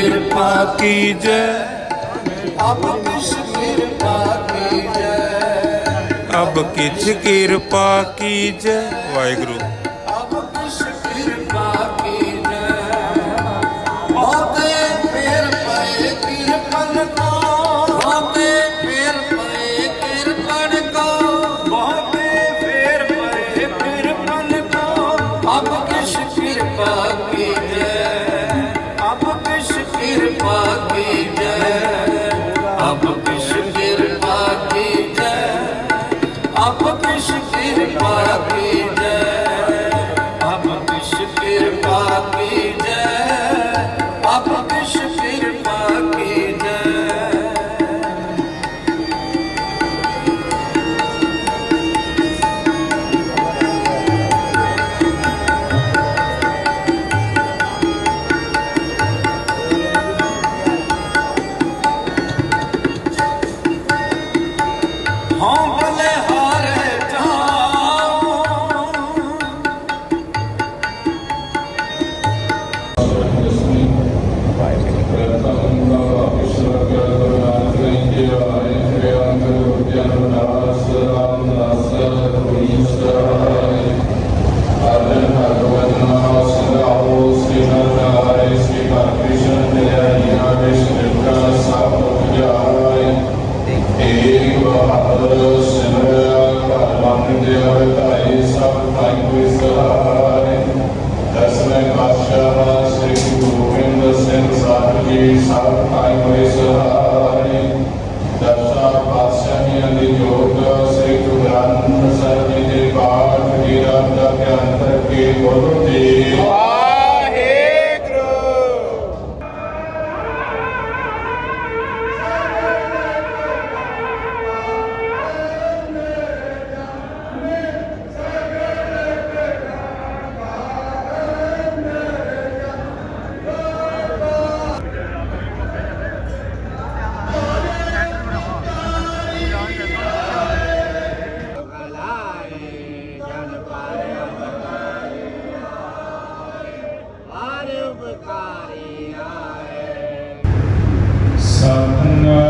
ਕਿਰਪਾ ਕੀ ਜੈ ਅਬ ਕਿਛ ਕਿਰਪਾ ਕੀ ਜੈ ਅਬ ਕਿਛ ਕਿਰਪਾ ਕੀ। ਜੈ ਵਾਹਿਗੁਰੂ ਬਾਕੀ pague Gracias. uh, Sangha.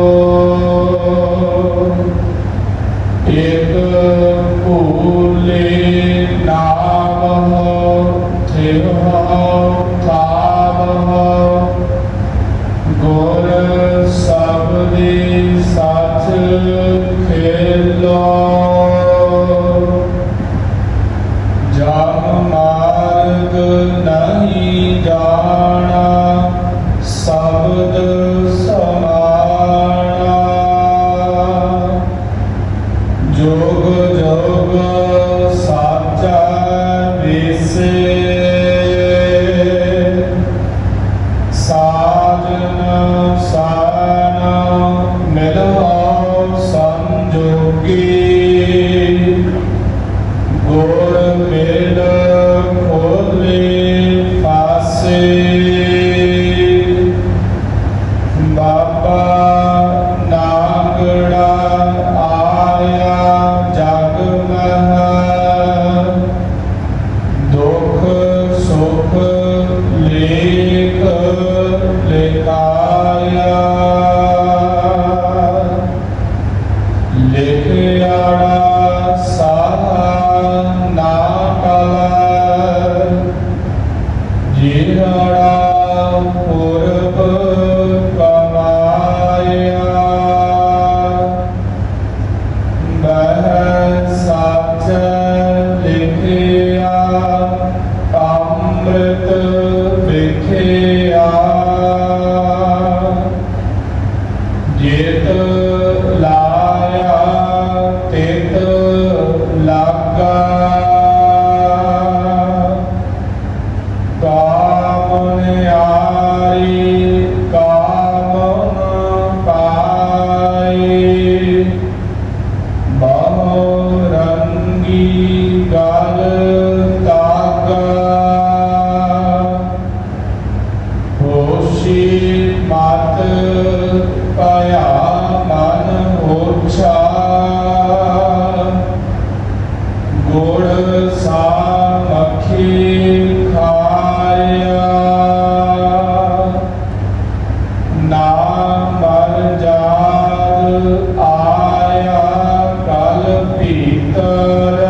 God. ਆਇਆ ਕਲ ਭੀਤਰ।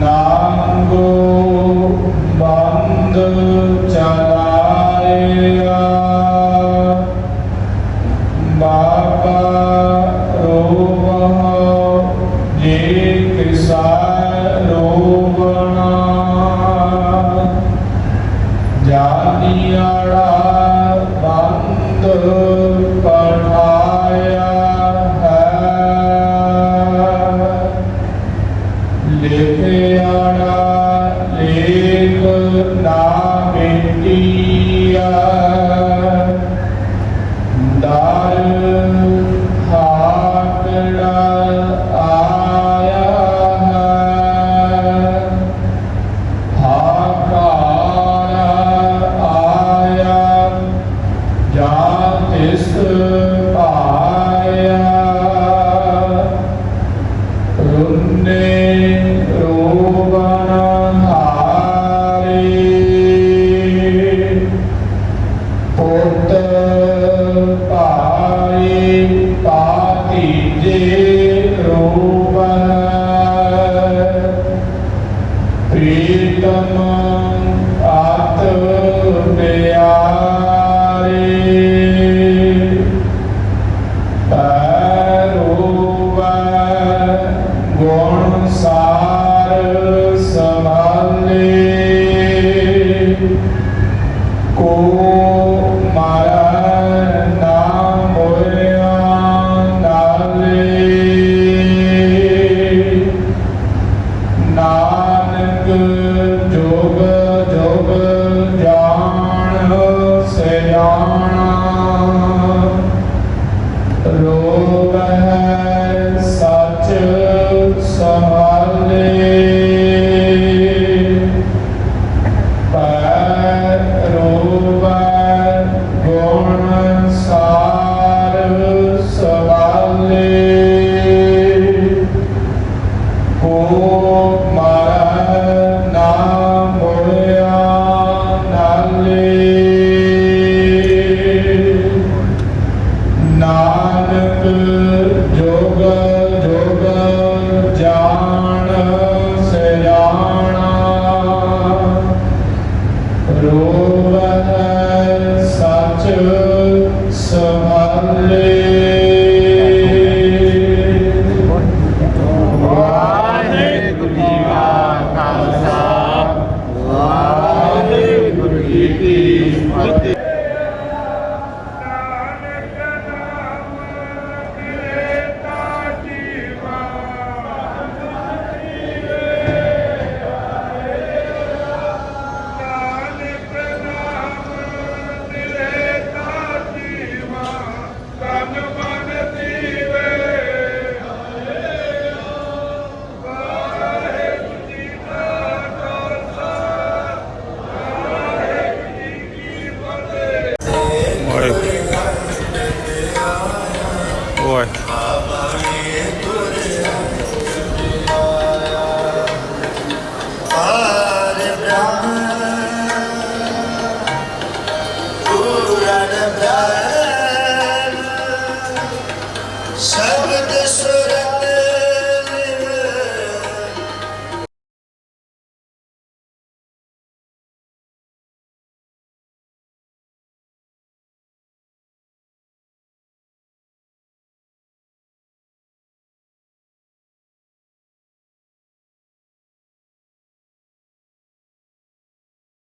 ਨਾਮਗੋ ਬੰਦ ਚਲਾਇਆ। ਬਾਬਾ ਰੋਵਹ ਜੇ ਕਿਸਾ ਰੋਵਣਾ। ਜਾਨੀਆ ਨਾਨਕ ਜੋਗ ਜੋਗ ਜਾਣ ਸਿਆਣਾ। ਰੋਵੈ ਸਚ ਸਹਲੇ Thank you.